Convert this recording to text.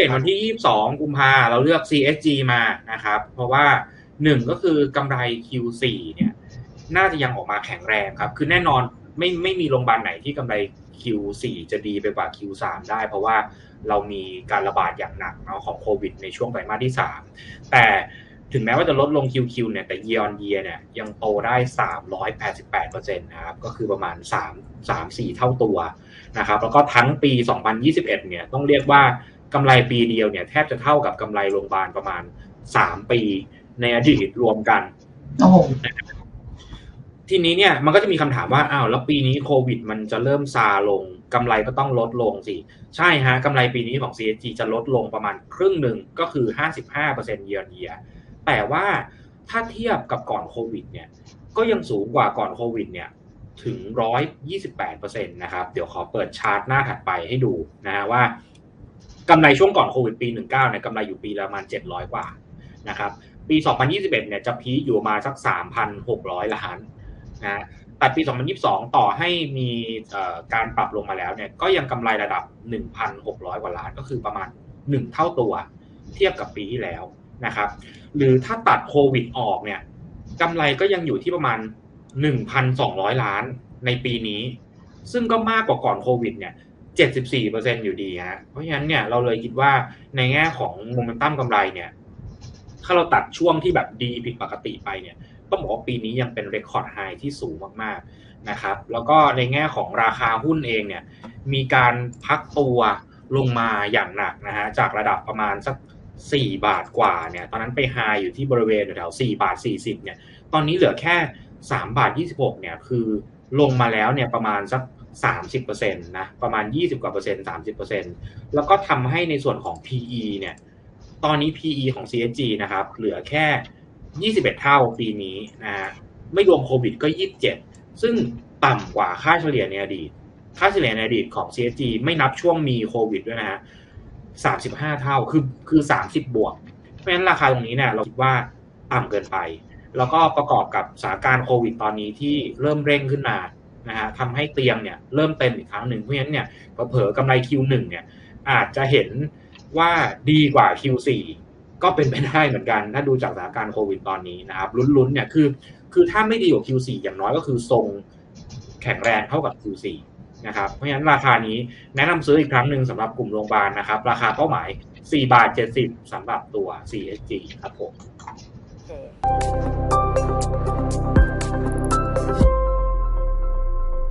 ด่นวันที่ 22 กุมภาเราเลือก CSG มานะครับ เพราะว่าหนึ่งก็คือกำไร Q4 เนี่ย น่าจะยังออกมาแข็งแรงครับ คือแน่นอนไม่ไม่มีโรงพยาบาลไหนที่กำไร Q4 จะดีไปกว่า Q3 ได้ เพราะว่าเรามีการระบาดอย่างหนักเนาะของโควิดในช่วงไตรมาสที่ 3 แต่ถึงแม้ว่าจะลดลง QQ เนี่ยแต่ year on year เนี่ยยังโตได้ 388%นะครับก็คือประมาณ 3 3 4 เท่าตัวนะครับแล้วก็ทั้งปี 2021 เนี่ยต้องเรียกว่า กำไรปีเดียวเนี่ยแทบจะเท่ากับกำไรโรงพยาบาลประมาณ3ปีในอดีตรวมกันโอ้โหทีนี้เนี่ยมันก็จะมีคำถามว่าอ้าวแล้วปีนี้โควิด มันจะเริ่มซาลงกำไรก็ต้องลดลงสิ ใช่ฮะกำไรปีนี้ของ CSG จะลดลงประมาณครึ่งหนึ่งก็คือ 55% year on year แต่ว่าถ้าเทียบกับก่อนโควิดเนี่ยก็ยังสูงกว่าก่อนโควิดเนี่ยถึง 128%นะครับ เดี๋ยวขอเปิดชาร์ตหน้าถัดไปให้ดูนะฮะว่า กำไรช่วงก่อนโควิดปี 19เนี่ยกำไรอยู่ปีละประมาณ 700 กว่านะครับปี 2021เนี่ยจะพีอยู่มาสัก 3,600 ล้านนะแต่ปี 2022 ต่อให้มีการปรับลงมาแล้วเนี่ยก็ยังกำไรระดับ 1,600 กว่าล้านก็คือประมาณ 1 เท่าตัว เทียบกับปีที่แล้วนะครับหรือถ้าตัดโควิดออกเนี่ยกำไรก็ยังอยู่ที่ประมาณ 1,200 ล้านในปีนี้ ซึ่งก็มากกว่าก่อนโควิดเนี่ย 74%อยู่ดีฮะเพราะฉะนั้นเนี่ยเราเลยคิดว่าในแง่ของโมเมนตัมกำไรเนี่ยถ้าเราตัดช่วงที่แบบดีผิดปกติไปเนี่ยต้องบอกว่าปีนี้ยังเป็นเรคคอร์ดไฮที่สูงมากๆนะครับ แล้วก็ในแง่ของราคาหุ้นเองเนี่ยมีการพักตัวลงมาอย่างหนักนะฮะจากระดับประมาณสัก 4 บาทกว่าเนี่ยตอนนั้นไปไฮอยู่ที่บริเวณแถวๆ4บาท 40เนี่ยตอนนี้เหลือแค่ 3 บาท 26เนี่ยคือลงมาแล้วเนี่ยประมาณสัก 30%นะประมาณ 20กว่าเปอร์เซ็นต์30%แล้วก็ทำให้ในส่วนของ PE เนี่ยตอนนี้ PE ของ CSG นะครับ เหลือแค่ 21 เท่าปีนี้นะฮะไม่รวมโควิดก็ 27 ซึ่งต่ำกว่าค่าเฉลี่ยในอดีต ค่าเฉลี่ยในอดีตของ CSG ไม่นับช่วงมีโควิดด้วยนะฮะ 35 เท่าคือคือ 30 บวก เพราะฉะนั้นราคาตรงนี้เนี่ยเราคิดว่าต่ำเกินไป แล้วก็ประกอบกับสถานการณ์โควิดตอนนี้ที่เริ่มเร่งขึ้นมา นะฮะทำให้เตียงเนี่ยเริ่มเต็มอีกครั้งหนึ่งเพราะฉะนั้นเนี่ยเผลอกำไร Q1 เนี่ยอาจจะเห็นว่าดีกว่า Q4 ก็เป็นไปได้เหมือนกัน ถ้าดูจากสถานการณ์โควิดตอนนี้นะครับลุ้นๆเนี่ยคือคือถ้าไม่ดีกว่า Q4 อย่างน้อยก็คือทรงแข็งแรงเท่ากับ Q4 นะครับเพราะฉะนั้นราคานี้แนะนำซื้ออีกครั้งหนึ่งสำหรับกลุ่มโรงพยาบาลนะครับ ราคาเป้าหมาย 4 บาท 70สำหรับตัว CSG ครับผม